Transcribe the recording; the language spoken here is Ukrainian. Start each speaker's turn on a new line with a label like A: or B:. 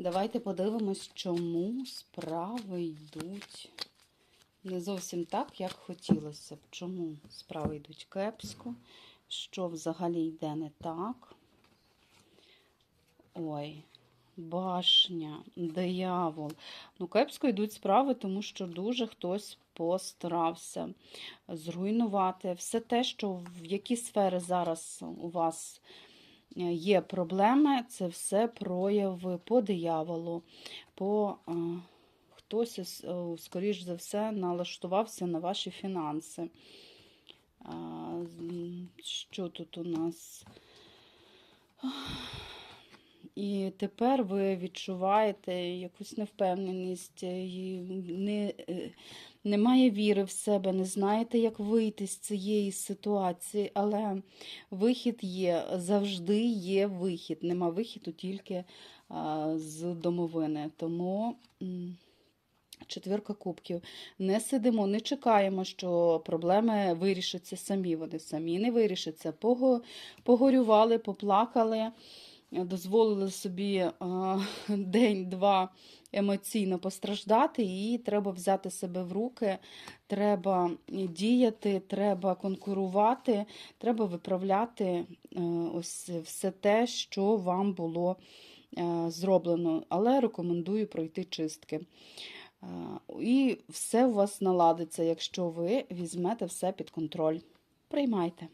A: Давайте подивимось, чому справи йдуть не зовсім так, як хотілося б. Чому справи йдуть кепсько, що взагалі йде не так. Ой, башня, диявол. Ну, кепсько йдуть справи, тому що дуже хтось постарався зруйнувати все те, що в які сфери зараз у вас є проблеми, це все прояви по дияволу, по е, хтось, е, скоріш за все, налаштувався на ваші фінанси. Що тут у нас? І тепер ви відчуваєте якусь невпевненість, е, і не, е, немає віри в себе, не знаєте, як вийти з цієї ситуації, але вихід є, завжди є вихід. Нема вихіду тільки а, з домовини. Тому. Четвірка кубків. Не сидимо, не чекаємо, що проблеми вирішаться самі. Вони самі не вирішаться. Пого- Погорювали, поплакали, дозволили собі а, день-два емоційно постраждати, і треба взяти себе в руки, треба діяти, треба конкурувати, треба виправляти е, ось все те, що вам було е, зроблено. Але рекомендую пройти чистки. Е, І все у вас наладиться, якщо ви візьмете все під контроль. Приймайте.